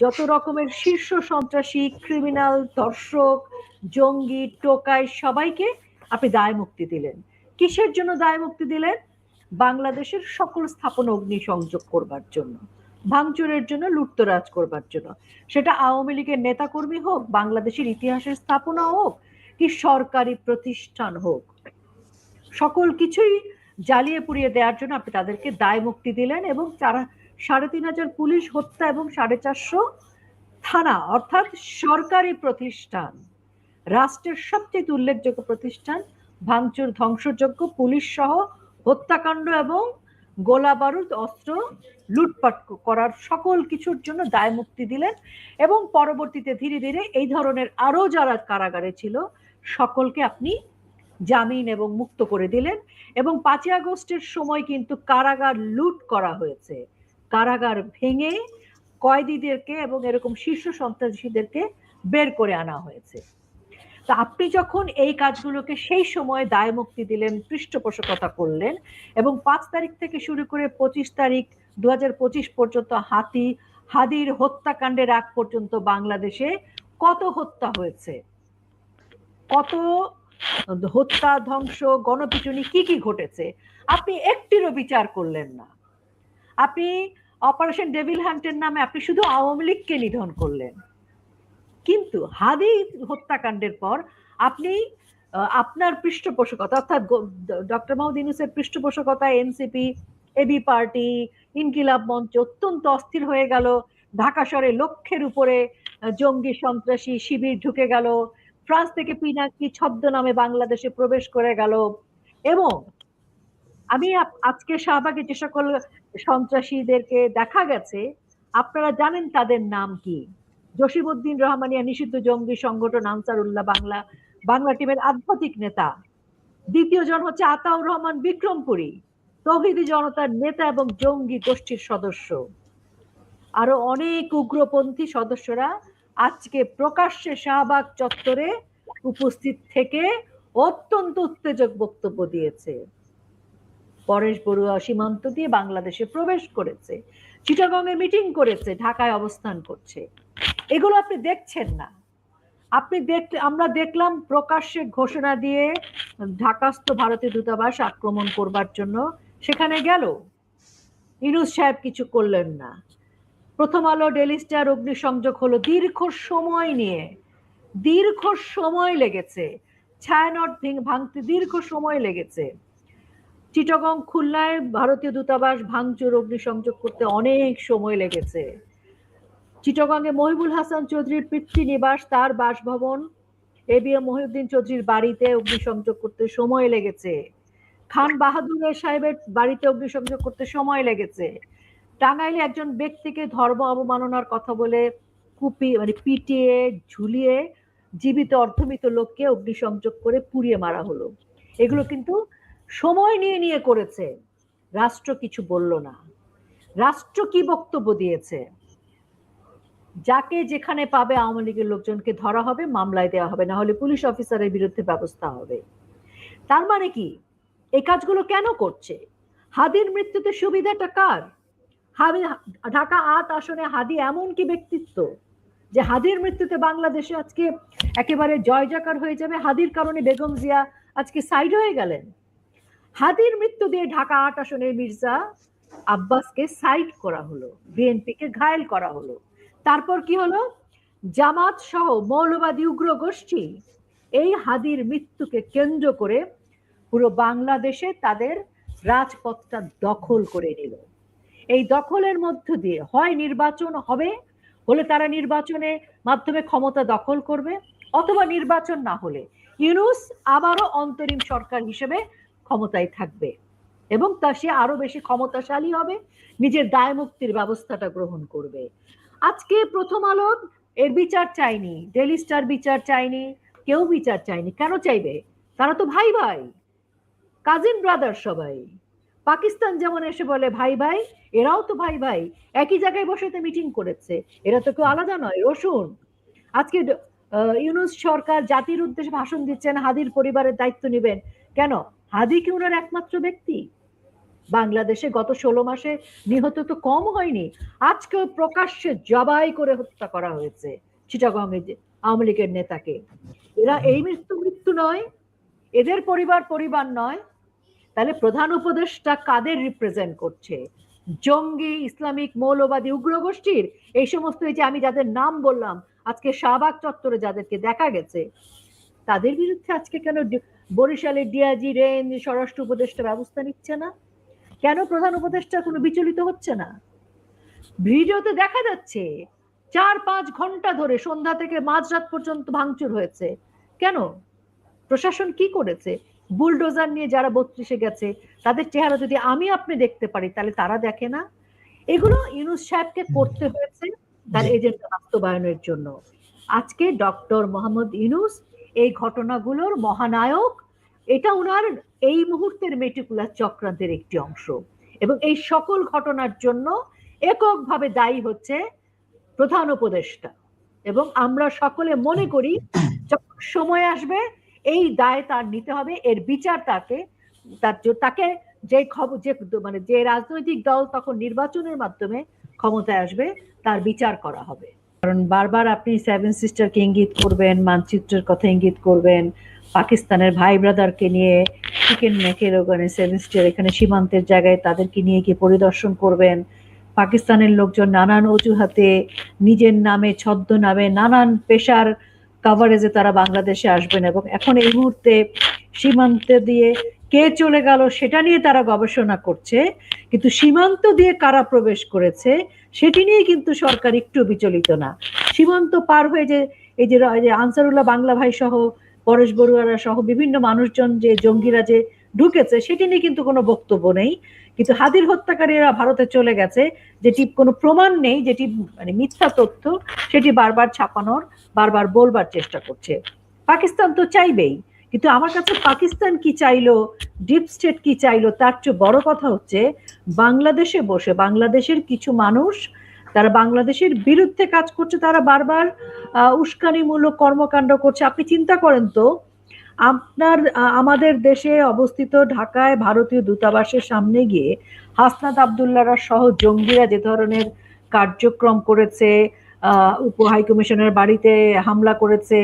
যত রকমের শীর্ষ সন্ত্রাসী ক্রিমিনাল দর্শক জঙ্গি, টোকাই, সবাইকে আপনি দায় মুক্তি দিলেন। কিসের জন্য দায় মুক্তি দিলেন? বাংলাদেশের সকল স্থাপনা অগ্নি সংযোগ করবার জন্য, ভাঙচুরের জন্য, লুটতরাজ করবার জন্য। সেটা আওয়ামী লীগের নেতাকর্মী হোক, বাংলাদেশের ইতিহাসের স্থাপনা হোক, কি সরকারি প্রতিষ্ঠান হোক, সকল কিছুই জ্বালিয়ে পুড়িয়ে দেওয়ার জন্য আপনি তাদেরকে দায় মুক্তি দিলেন এবং চারা সাড়ে তিন হাজার পুলিশ হত্যা এবং সাড়ে চারশো থানা, অর্থাৎ সরকারি প্রতিষ্ঠান, রাষ্ট্রের সবচেয়ে উল্লেখযোগ্য প্রতিষ্ঠান, ভাঙচুর ধ্বংসযোগ্য, পুলিশ সহ হত্যাকাণ্ড এবং গোলা বারুদ অস্ত্র লুটপাট করার সকল কিছুর জন্য দায় মুক্তি দিলেন এবং পরবর্তীতে ধীরে ধীরে এই ধরনের আরও যারা কারাগারে ছিল, সকলকে আপনি জামিন এবং মুক্ত করে দিলেন এবং পাঁচই আগস্টের সময় কিন্তু কারাগার লুট করা হয়েছে। কারাগার ভেঙে কয়েদিদেরকে এবং এরকম শীর্ষ সন্ত্রাসীদেরকে বের করে আনা হয়েছে। তা আপনি যখন এই কাজগুলোকে সেই সময় দায় মুক্তি দিলেন, পৃষ্ঠপোষকতা করলেন এবং পাঁচ তারিখ থেকে শুরু করে পঁচিশ তারিখ দুহাজার পঁচিশ পর্যন্ত হাতি, হাদির হত্যাকাণ্ডের আগ পর্যন্ত বাংলাদেশে কত হত্যা হয়েছে? কত হত্যা, ধ্বংস, গণপিটুনি কি কি ঘটেছে? আপনি একটিরও বিচার করলেন না। আপনি অপারেশন ডেভিল হান্টের নামে আপনি শুধু আওয়ামী লীগকে নিধন করলেন। কিন্তু হাদি হত্যাকাণ্ডের পর আপনি আপনার পৃষ্ঠপোষকতা, অর্থাৎ ডক্টর মাহমুদ ইউনুসের পৃষ্ঠপোষকতা, এনসিপি এবি পার্টি, ইনকিলাব মঞ্চ অত্যন্ত অস্থির হয়ে গেল। ঢাকা শহরে লক্ষের উপরে জঙ্গি সন্ত্রাসী শিবির ঢুকে গেল। ফ্রান্স থেকে পিনাকি ছদ্ম নামে বাংলাদেশে প্রবেশ করে গেল। এবং আমি আজকে শাহবাগে যে সকল সন্ত্রাসীদেরকে দেখা গেছে, আপনারা জানেন তাদের নাম কি? জসিমুদ্দিন রহমানিয়া, নিষিদ্ধ জঙ্গি সংগঠন আনসারুল্লাহ বাংলা বাংলা টিমের আধ্যাত্মিক নেতা। দ্বিতীয় জন হচ্ছে আতাউর রহমান বিক্রমপুরী, তহিদি জনতার নেতা এবং জঙ্গি গোষ্ঠীর সদস্য। আরও অনেক উগ্রপন্থী সদস্যরা আজকে প্রকাশ্যে শাহবাগ চত্বরে উপস্থিত থেকে অত্যন্ত উত্তেজক বক্তব্য দিয়েছে। পরেশ বড়ুয়া সীমান্ত দিয়ে বাংলাদেশে প্রবেশ করেছে। চিটাগংয়ে মিটিং করেছে, ঢাকায় অবস্থান করছে। এগুলো আপনি দেখছেন না। আপনি দেখ, আমরা দেখলাম প্রকাশ্যে ঘোষণা দিয়ে ঢাকাস্থ ভারতীয় দূতাবাস আক্রমণ করবার জন্য সেখানে গেল। ইনুস সাহেব কিছু করলেন না। প্রথম আলো ডেলি স্টার, অগ্নিসংযোগ হলো দীর্ঘ সময় নিয়ে, দীর্ঘ সময় লেগেছে। ছায়ানট ভাঙতে দীর্ঘ সময় লেগেছে। চিটগং খুলনায় ভারতীয় দূতাবাস ভাঙচুর, অগ্নিসংযোগ করতে অনেক সময় লেগেছে। চিটগঙ্গে মহিবুল হাসান চৌধুরীর পিতৃনিবাস, তার বাসভবন। এ বি এম মহিউদ্দিন চৌধুরীর বাড়িতে অগ্নিসংযোগ করতে সময় লেগেছে। খান বাহাদুর সাহেবের বাড়িতে অগ্নিসংযোগ করতে সময় লেগেছে। টাঙ্গাইলে একজন ব্যক্তিকে ধর্ম অবমাননার কথা বলে কুপি মানে পিটিয়ে, ঝুলিয়ে জীবিত অর্ধমিত লোককে অগ্নিসংযোগ করে পুড়িয়ে মারা হলো। এগুলো কিন্তু সময় নিয়ে নিয়ে করেছে। রাষ্ট্র কিছু বলল না। রাষ্ট্র কি বক্তব্য দিয়েছে? যাকে যেখানে পাবে আওয়ামী লীগের লোকজনকে ধরা হবে, মামলায় দেওয়া হবে, না হলে পুলিশ অফিসারের বিরুদ্ধে ব্যবস্থা হবে। তার মানে কি? এই কাজগুলো কেন করছে? হাদির মৃত্যুতে সুবিধাটা কার? ঢাকা আট আসনে হাদি এমন কি ব্যক্তিত্ব যে হাদির মৃত্যুতে বাংলাদেশে আজকে একেবারে জয় জাকার হয়ে যাবে? হাদির কারণে বেগম জিয়া আজকে সাইড হয়ে গেলেন। হাদির মৃত্যু দিয়ে ঢাকা আট আসনের মির্জা আব্বাসকে সাইড করা হলো, বিএনপিকে ঘায়েল করা হলো। তারপর কি হলো? জামাত সহ মৌলবাদী উগ্র গোষ্ঠী এই হাদির মৃত্যুকে কেন্দ্র করে পুরো বাংলাদেশে তাদের রাজপথটা দখল করে নিল। এই দখলের মধ্য দিয়ে হয় নির্বাচন হবে, হলে তারা নির্বাচনে মাধ্যমে ক্ষমতা দখল করবে, অথবা নির্বাচন না হলে। ইউনুস আবারও অন্তরিম সরকার হিসেবে ক্ষমতায় থাকবে এবং তা সে আরও বেশি ক্ষমতাশালী হবে, নিজের দায় মুক্তির ব্যবস্থাটা গ্রহণ করবে। আজকে প্রথম আলো এর বিচার চাইনি ডেলি স্টার বিচার চাইনি কেউ বিচার চাইনি কেন চাইবে? তারা তো ভাই ভাই কাজিন ব্রাদার সবাই। পাকিস্তান যেমন এসে বলে ভাই ভাই, এরাও তো ভাই ভাই, একই জায়গায় বসে তো মিটিং করেছে। এরা তো কেউ আলাদা নয়, রসুন। আজকে ইউনুস সরকার জাতির উদ্দেশ্যে ভাষণ দিচ্ছেন, হাদির পরিবারের দায়িত্ব নেবেন। কেন? হাদি কি উনার একমাত্র ব্যক্তি। বাংলাদেশে গত ষোলো মাসে নিহত তো কম হয়নি, আজকেও প্রকাশ্যে জবাই করে হত্যা করা হয়েছে চিটাগং আওয়ামী লীগের নেতাকে। এরা এই মৃত্যু মৃত্যু নয়, এদের পরিবার পরিবার নয়। তাহলে প্রধান উপদেষ্টা কাদের রিপ্রেজেন্ট করছে? জঙ্গি, ইসলামিক, মৌলবাদী, উগ্রগোষ্ঠীর? এই সমস্ত এই যে আমি যাদের নাম বললাম, আজকে শাহবাগ চত্বরে যাদেরকে দেখা গেছে, তাদের বিরুদ্ধে আজকে কেন বরিশালের ডিআজি রেঞ্জ স্বরাষ্ট্র উপদেষ্টা ব্যবস্থা নিচ্ছে না। কেন প্রধান উপদেষ্টা কোনো বিচলিত হচ্ছে না? ভিডিওতে দেখা যাচ্ছে চার পাঁচ ঘণ্টা ধরে সন্ধ্যা থেকে মাঝরাত পর্যন্ত ভাঙচুর হয়েছে। কেন? প্রশাসন কি করেছে? বুলডোজার নিয়ে যারা বত্রিশে গেছে তাদের চেহারা যদি আমি আপনি দেখতে পারি তাহলে তারা দেখে না? এগুলো ইউনুস সাহেবকে করতে হয়েছে তার এজেন্ডা বাস্তবায়নের জন্য। আজকে ডক্টর মোহাম্মদ ইউনুস এই ঘটনাগুলোর মহানায়ক, এটা ওনার এই মুহূর্তের মেটিকুলার চক্রান্তের একটি অংশ। এবং এই সকল ঘটনার জন্য এককভাবে দায়ী হচ্ছে প্রধান উপদেষ্টা। এবং আমরা সকলে মনে করি, যখন সময় আসবে, এই দায় তার নিতে হবে, এর বিচার তাকে, তার তাকে যে খবর যে মানে যে রাজনৈতিক দল তখন নির্বাচনের মাধ্যমে ক্ষমতায় আসবে, তার বিচার করা হবে। কারণ বারবার আপনি সেভেন সিস্টারকে ইঙ্গিত করবেন, মানচিত্রের কথা ইঙ্গিত করবেন, পাকিস্তানের ভাই ব্রাদারকে নিয়ে চিকেন মেকের ওখানে সেভেন সিস্টার এখানে সীমান্তের জায়গায় তাদেরকে নিয়ে গিয়ে পরিদর্শন করবেন। পাকিস্তানের লোকজন নানান অজুহাতে নিজের নামে ছদ্ম নামে নানান পেশার কাভারেজে তারা বাংলাদেশে আসবেন এবং এখন এই মুহূর্তে সীমান্তে দিয়ে কে চলে গেল সেটা নিয়ে তারা গবেষণা করছে, কিন্তু সীমান্ত দিয়ে কারা প্রবেশ করেছে সেটি নিয়ে কিন্তু সরকার একটু বিচলিত না। সীমান্ত পার হয়ে যে এই যে আনসারুল্লাহ বাংলা ভাই সহ, পরেশ বড়ুয়ারা সহ বিভিন্ন মানুষজন যে জঙ্গিরা যে ঢুকেছে সেটি নিয়ে কিন্তু কোনো বক্তব্য নেই। কিন্তু হাদির হত্যাকারীরা ভারতে চলে গেছে, যেটি কোনো প্রমাণ নেই, যেটি মানে মিথ্যা তথ্য, সেটি বারবার ছাপানোর, বারবার বলবার চেষ্টা করছে। পাকিস্তান তো চাইবেই। কিন্তু আমার কাছে পাকিস্তান কি চাইলো ডিপ স্টেট কি চাইলো, তার চেয়ে বড় কথা হচ্ছে বাংলাদেশে বসে, বাংলাদেশের কিছু মানুষ তারা বাংলাদেশের বিরুদ্ধে কাজ করছে, তারা বারবার উস্কানিমূলক কর্মকাণ্ড করছে। আপনি চিন্তা করেন তো, আপনার আমাদের দেশে অবস্থিত ঢাকায় ভারতীয় দূতাবাসের সামনে গিয়ে হাসনাত আবদুল্লাহরা সহ জঙ্গিরা যে ধরনের কার্যক্রম করেছে উপ হাইকমিশনের বাড়িতে হামলা করেছে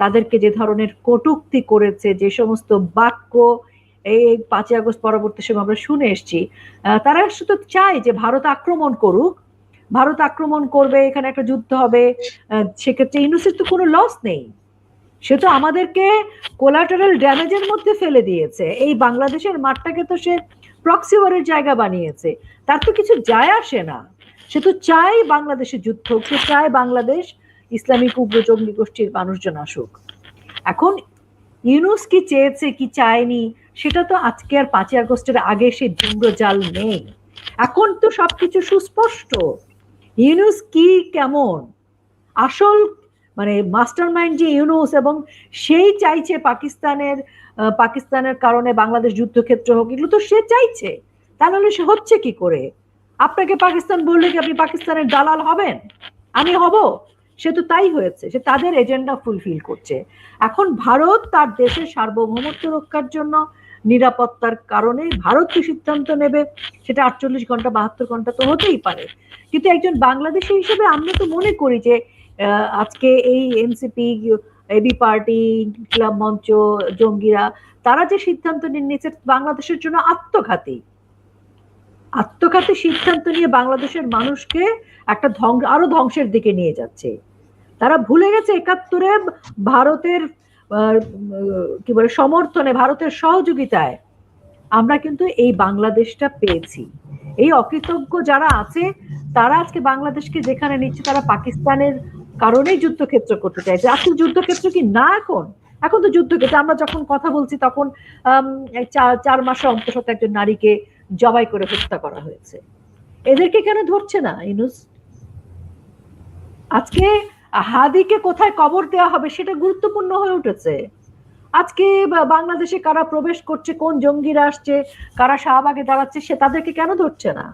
তাদেরকে যে ধরনের কটুক্তি করেছে, যে সমস্ত বাক্য এই পাঁচই আগস্ট পরবর্তী সময় আমরা শুনে এসেছি তারা শুধু চায় যে ভারত আক্রমণ করুক। ভারত আক্রমণ করবে, এখানে একটা যুদ্ধ হবে সেক্ষেত্রে ইউনুসের তো কোনো লস নেই। সে তো আমাদেরকে কোলাটারাল ড্যামেজের মধ্যে ফেলে দিয়েছে। এই বাংলাদেশের মাঠটাকে তো সে প্রক্সিওয়ারের জায়গা বানিয়েছে। তার তো কিছু যায় আসে না। সে তো চায় বাংলাদেশের যুদ্ধ সে চায় বাংলাদেশ ইসলামিক উগ্র জঙ্গি গোষ্ঠীর মানুষজন আসুক। এখন ইউনুস কি চেয়েছে, কি চায়নি, সেটা তো আজকে আর পাঁচই আগস্টের আগে সে যুগ্র জাল নেই। এখন তো সবকিছু সুস্পষ্ট। ইউনুস কি কেমন? আসল মানে মাস্টার মাইন্ড যে ইউনুস এবং সেই চাইছে পাকিস্তানের পাকিস্তানের কারণে বাংলাদেশ যুদ্ধক্ষেত্র হোক, এগুলো তো সে চাইছে। তা নাহলে সে হচ্ছে কি করে? আপনাকে পাকিস্তান বললে কি আপনি পাকিস্তানের দালাল হবেন? আমি হব? সে তো তাই হয়েছে, সে তাদের এজেন্ডা ফুলফিল করছে। এখন ভারত তার দেশের সার্বভৌমত্ব রক্ষার জন্য নিরাপত্তার কারণে ভারত কি সিদ্ধান্ত নেবে, সেটা আটচল্লিশ ঘণ্টা, বাহাত্তর ঘণ্টা তো হতেই পারে। কিন্তু একজন বাংলাদেশি হিসেবে আমরা তো মনে করি যে আজকে এই এনসিপি এবি পার্টি ক্লাব মঞ্চ, জঙ্গিরা, তারা যে সিদ্ধান্ত নিয়ে নিয়েছে, বাংলাদেশের জন্য আত্মঘাতী। আত্মঘাতী সিদ্ধান্ত নিয়ে বাংলাদেশের মানুষকে একটা ধ্বংস, আরও ধ্বংসের দিকে নিয়ে যাচ্ছে। তারা ভুলে গেছে একাত্তরে ভারতের কি বলে, সমর্থনে, ভারতের সহযোগিতায়। আমরা কিন্তু এই বাংলাদেশটা পেয়েছি। এই অকৃতজ্ঞ যারা আছে, তারা আজকে বাংলাদেশকে যেখানে নিচ্ছে, তারা পাকিস্তানের কারণেই যুদ্ধক্ষেত্র করতে চাইছে। আসল যুদ্ধক্ষেত্র কি না এখন? এখন তো যুদ্ধক্ষেত্র। আমরা যখন কথা বলছি, তখন চার মাসে অন্তঃসত্ত্বা একজন নারীকে জবাই করে হত্যা করা হয়েছে। এদেরকে কেন ধরছে না, ইনুস? আজকে হাদিকে কোথায় কবর দেওয়া হবে সেটা গুরুত্বপূর্ণ হয়ে উঠেছে। আজকে বাংলাদেশে কারা প্রবেশ করছে, কোন জঙ্গিরা আসছে, কারা শাহবাগে দাঁড়াচ্ছে, সে তাদেরকে কেন ধরছে না?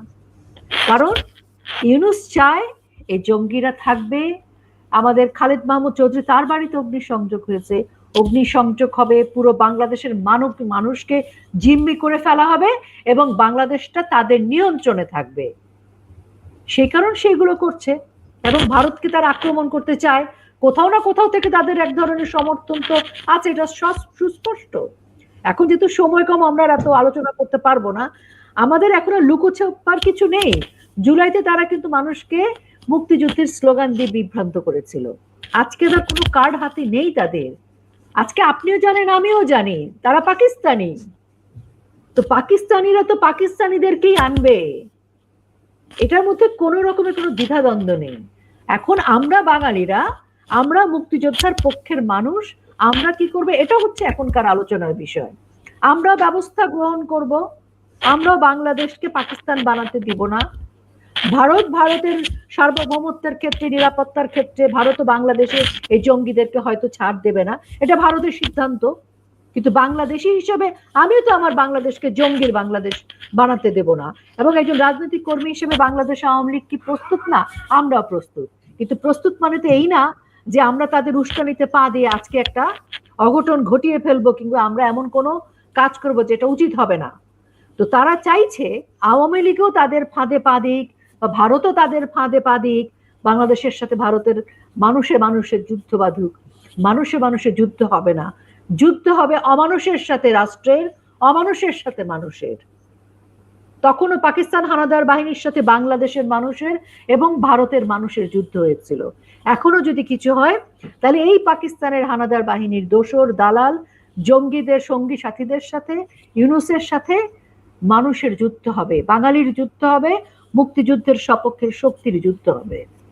কারণ ইউনুস চায় এই জঙ্গিরা থাকবে, আমাদের খালেদ মাহমুদ চৌধুরী তার বাড়িতে অগ্নিসংযোগ হয়েছে অগ্নিসংযোগ হবে, পুরো বাংলাদেশের মানব মানুষকে জিম্মি করে ফেলা হবে এবং বাংলাদেশটা তাদের নিয়ন্ত্রণে থাকবে। সেই কারণ সেগুলো করছে এবং ভারতকে তারা আক্রমণ করতে চায়। কোথাও না কোথাও থেকে তাদের এক ধরনের সমর্থন তো আছে, এটা সস- সুস্পষ্ট। এখন যেহেতু সময় কম, আমরা এত আলোচনা করতে পারব না। আমাদের এখন লুকোছাপার কিছু নেই। জুলাইতে তারা কিন্তু মানুষকে মুক্তিযুদ্ধের স্লোগান দিয়ে বিভ্রান্ত করেছিল। আজকে তার কোনো কার্ড হাতে নেই তাদের। আজকে আপনিও জানেন, আমিও জানি। তারা পাকিস্তানি। তো পাকিস্তানিরা তো পাকিস্তানিদেরকেই আনবে। এটার মধ্যে কোনো রকমের কোনো দ্বিধাদ্বন্দ্ব নেই। এখন আমরা বাঙালিরা, আমরা মুক্তিযোদ্ধার পক্ষের মানুষ, আমরা কি করব? এটা হচ্ছে এখনকার আলোচনার বিষয়। আমরা ব্যবস্থা গ্রহণ করব। আমরা বাংলাদেশকে পাকিস্তান বানাতে দিব না। ভারত, ভারতের সার্বভৌমত্বের ক্ষেত্রে, নিরাপত্তার ক্ষেত্রে ভারত ও বাংলাদেশে এই জঙ্গিদেরকে হয়তো ছাড় দেবে না। এটা ভারতের সিদ্ধান্ত। কিন্তু বাংলাদেশি হিসেবে আমিও তো আমার বাংলাদেশকে জঙ্গির বাংলাদেশ বানাতে দেব না। এবং একজন রাজনৈতিক কর্মী হিসেবে বাংলাদেশ আওয়ামী লীগ কি প্রস্তুত? না, আমরাও প্রস্তুত। কিন্তু প্রস্তুত মানে তো এই না যে আমরা তাদের উস্কানিতে পা দিয়ে আজকে একটা অঘটন ঘটিয়ে ফেলব কিংবা আমরা এমন কোনো কাজ করব যেটা উচিত হবে না। তো তারা চাইছে আওয়ামী লীগও তাদের ফাঁদে পা দিক বা ভারতও তাদের ফাঁদে পা দিক, বাংলাদেশের সাথে ভারতের মানুষে মানুষের যুদ্ধ বাঁধুক। মানুষে মানুষের যুদ্ধ হবে না। যুদ্ধ হবে অমানুষের সাথে রাষ্ট্রের, অমানুষের সাথে মানুষের। তখনও পাকিস্তান হানাদার বাহিনীর সাথে বাংলাদেশের মানুষের এবং ভারতের মানুষের যুদ্ধ হয়েছিল। এখনও যদি কিছু হয়, তাহলে এই পাকিস্তানের হানাদার বাহিনীর দোসর, দালাল, জঙ্গিদের, সঙ্গী সাথীদের সাথে, ইউনুসের সাথে মানুষের যুদ্ধ হবে, বাঙালির যুদ্ধ হবে মুক্তিযুদ্ধের সপক্ষের শক্তির যুদ্ধ হবে।